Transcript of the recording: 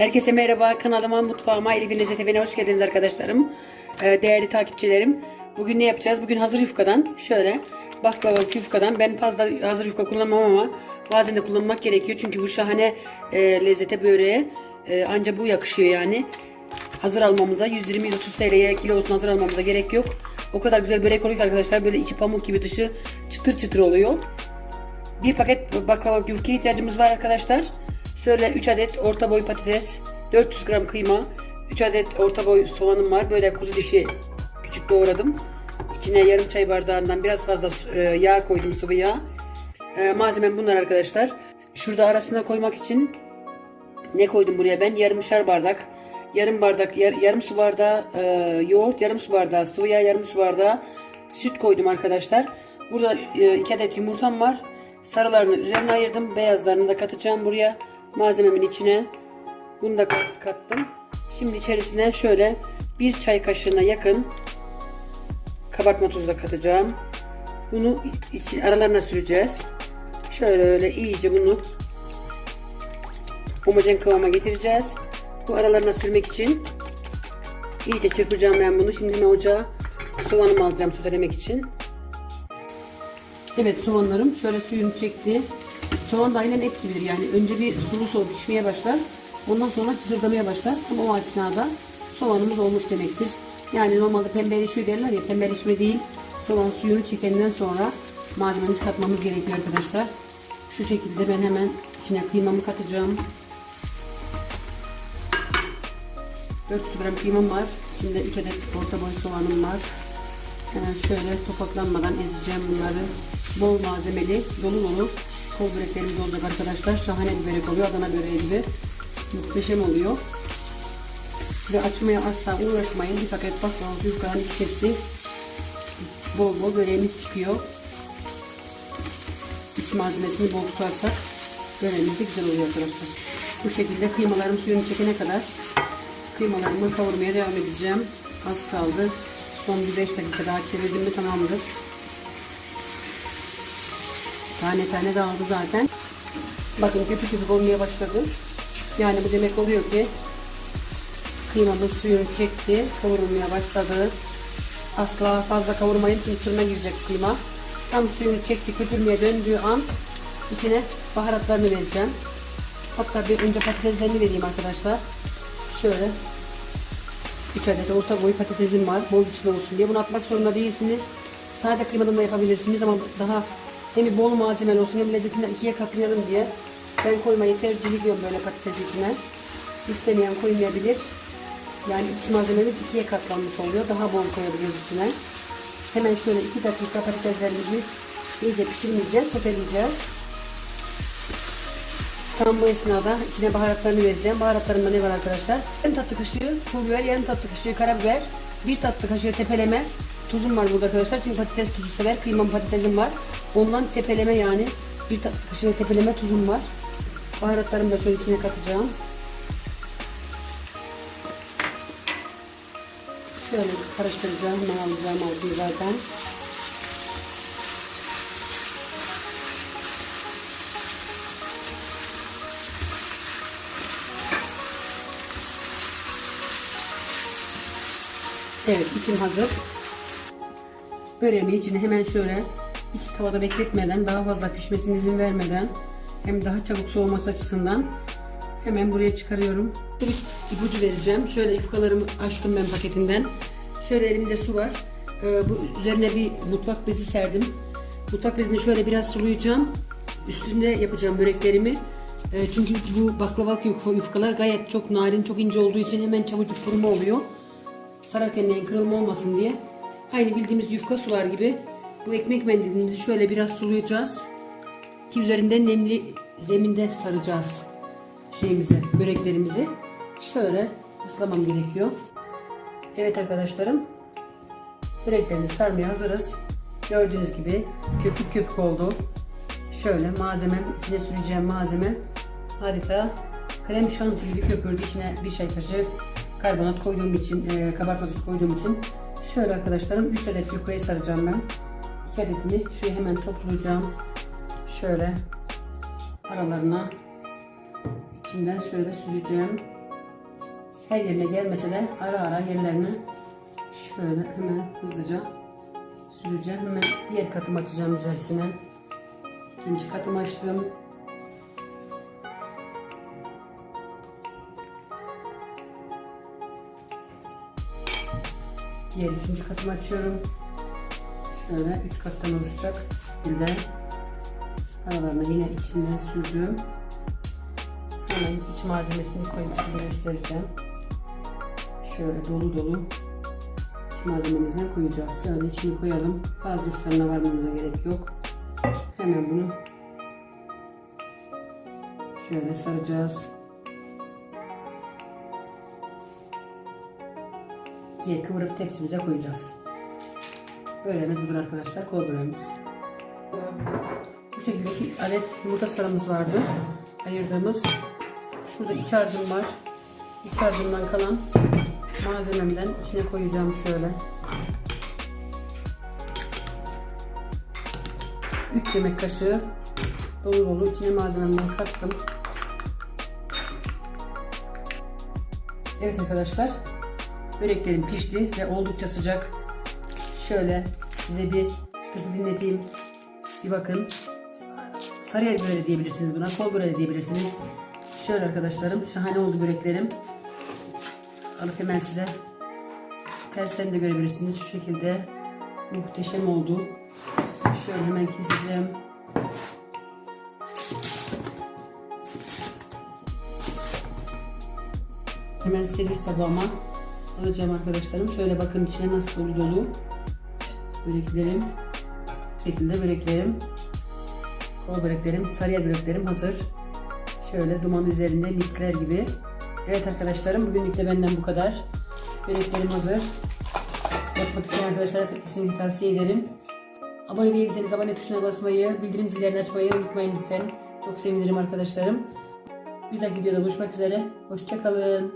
Herkese merhaba kanalıma, mutfağıma, Elif'in Lezzet Evi'ne hoş geldiniz arkadaşlarım. Ee, değerli takipçilerim. Bugün ne yapacağız? Bugün hazır yufkadan şöyle baklavalık yufkadan ben fazla hazır yufka kullanmam ama bazen de kullanmak gerekiyor. Çünkü bu şahane e, lezzete böreğe e, anca bu yakışıyor yani. Hazır almamıza 120-130 TL'ye kilosunu hazır almamıza gerek yok. O kadar güzel börek oluyor arkadaşlar böyle içi pamuk gibi dışı çıtır çıtır oluyor. Bir paket baklavalık yufkaya ihtiyacımız var arkadaşlar. Şöyle 3 adet orta boy patates, 400 gram kıyma, 3 adet orta boy soğanım var. Böyle kuzu dişi küçük doğradım. İçine yarım çay bardağından biraz fazla e, yağ koydum sıvı yağ. E, malzemem bunlar arkadaşlar. Şurada arasına koymak için ne koydum buraya ben? Yarımşar bardak, yarım bardak, yar- yarım su bardağı e, yoğurt, yarım su bardağı sıvı yağ, yarım su bardağı süt koydum arkadaşlar. Burada e, iki adet yumurtam var. Sarılarını üzerine ayırdım. Beyazlarını da katacağım buraya. Malzememin içine. Bunu da kat- kattım. Şimdi içerisine şöyle bir çay kaşığına yakın kabartma tuzu da katacağım. Bunu aralarına süreceğiz. Şöyle öyle iyice bunu homojen kıvama getireceğiz. Bu aralarına sürmek için iyice çırpacağım ben bunu. Şimdi hemen ocağa soğanımı alacağım sotelemek için. Evet soğanlarım şöyle suyunu çekti. Soğan da aynen et gibidir yani. Önce bir sulu soğuk pişmeye başlar. Ondan sonra çızırdamaya başlar. Ama o esnada soğanımız olmuş demektir. Yani normalde pembeleşiyor derler ya pembeleşme değil. Soğan suyunu çekenden sonra malzememizi katmamız gerekiyor arkadaşlar. Şu şekilde ben hemen içine kıymamı katacağım. 400 gram kıymam var. İçinde 3 adet orta boy soğanım var. Hemen şöyle topaklanmadan ezeceğim bunları. Bol malzemeli, dolu dolu kol böreklerimiz olacak arkadaşlar. Şahane bir börek oluyor. Adana böreği gibi. Muhteşem oluyor. Ve açmaya asla uğraşmayın. Bir paket baklava yufkadan iki tepsi bol bol böreğimiz çıkıyor. İç malzemesini bol tutarsak böreğimiz de güzel oluyor arkadaşlar. Bu şekilde kıymalarım suyunu çekene kadar kıymalarımı kavurmaya devam edeceğim. Az kaldı. Son bir 5 dakika daha çevirdim mi tamamdır. Tane tane dağıldı zaten. Bakın köpük köpük olmaya başladı. Yani bu demek oluyor ki kıymamız suyunu çekti. Kavurulmaya başladı. Asla fazla kavurmayın çünkü fırına girecek kıyma. Tam suyunu çekti köpürmeye döndüğü an içine baharatlarını vereceğim. Hatta bir önce patateslerini vereyim arkadaşlar. Şöyle 3 adet orta boy patatesim var. Bol içli olsun diye. Bunu atmak zorunda değilsiniz. Sade kıymadan da yapabilirsiniz ama daha hem bol malzemeli olsun hem lezzetini ikiye katlayalım diye ben koymayı tercih ediyorum böyle patates içine. İstemeyen koymayabilir. Yani iç malzememiz ikiye katlanmış oluyor. Daha bol koyabiliyoruz içine. Hemen şöyle 2 dakika patateslerimizi iyice pişirmeyeceğiz, soteleyeceğiz. Tam bu esnada içine baharatlarını vereceğim. Baharatlarımda ne var arkadaşlar? Yarım tatlı kaşığı pul biber, yarım tatlı kaşığı karabiber, bir tatlı kaşığı tepeleme. Tuzum var burada arkadaşlar çünkü patates tuzu sever. Kıymam patatesim var. Ondan tepeleme yani bir kaşığı tepeleme tuzum var. Baharatlarımı da şöyle içine katacağım. Şöyle karıştıracağım. Hemen alacağım aldım zaten. Evet içim hazır. Böreğimin içine hemen şöyle hiç tavada bekletmeden daha fazla pişmesine izin vermeden hem daha çabuk soğuması açısından hemen buraya çıkarıyorum. Bir ipucu vereceğim. Şöyle yufkalarımı açtım ben paketinden. Şöyle elimde su var. Ee, bu üzerine bir mutfak bezi serdim. Mutfak bezini şöyle biraz sulayacağım. Üstünde yapacağım böreklerimi. Ee, çünkü bu baklavalık yuf- yufkalar gayet çok narin, çok ince olduğu için hemen çabucak kuruma oluyor sararken kırılma olmasın diye. Aynı bildiğimiz yufka sular gibi bu ekmek mendilimizi şöyle biraz sulayacağız. Ki üzerinde nemli zeminde saracağız şeyimizi, böreklerimizi. Şöyle ıslamam gerekiyor. Evet arkadaşlarım. Böreklerimizi sarmaya hazırız. Gördüğünüz gibi köpük köpük oldu. Şöyle malzemem, içine süreceğim malzeme adeta krem şanti gibi köpürdü. İçine bir çay kaşığı karbonat koyduğum için, e, kabartma tuzu koyduğum için şöyle arkadaşlarım 3 adet yufkayı saracağım ben. 2 adetini şuraya hemen toplayacağım. Şöyle aralarına içinden şöyle süreceğim. her yerine gelmese de ara ara yerlerini şöyle hemen hızlıca süreceğim. Hemen diğer katımı açacağım üzerine. İkinci katımı açtım. Diğer üçüncü katımı açıyorum. Şöyle üç kattan oluşacak şekilde aralarına yine içinden sürdüm. Hemen iç malzemesini koyup size göstereceğim. Şöyle dolu dolu iç malzememizden koyacağız. Şöyle içini koyalım. Fazla uçlarına varmamıza gerek yok. Hemen bunu şöyle saracağız. Diye kıvırıp tepsimize koyacağız. Böreğimiz budur arkadaşlar. Kol böreğimiz. Bu şekilde iki adet yumurta sarımız vardı. Ayırdığımız. Şurada iç harcım var. İç harcımdan kalan malzememden içine koyacağım şöyle. 3 yemek kaşığı dolu dolu içine malzememden kattım. Evet arkadaşlar Böreklerim pişti ve oldukça sıcak. Şöyle size bir çıtırtı dinleteyim. Bir bakın. Sarıyer böreği diyebilirsiniz buna. Kol böreği diyebilirsiniz. Şöyle arkadaşlarım şahane oldu böreklerim. Alıp hemen size tersen de görebilirsiniz. Şu şekilde muhteşem oldu. Şöyle hemen keseceğim. Hemen servis tabağıma alacağım arkadaşlarım. Şöyle bakın içine nasıl dolu dolu böreklerim. Bu şekilde böreklerim. Kol böreklerim, sarıya böreklerim hazır. Şöyle duman üzerinde misler gibi. Evet arkadaşlarım bugünlük de benden bu kadar. Böreklerim hazır. Yapmak isteyen arkadaşlara kesinlikle tavsiye ederim. Abone değilseniz abone tuşuna basmayı, bildirim zillerini açmayı unutmayın lütfen. Çok sevinirim arkadaşlarım. Bir dahaki videoda buluşmak üzere. Hoşçakalın.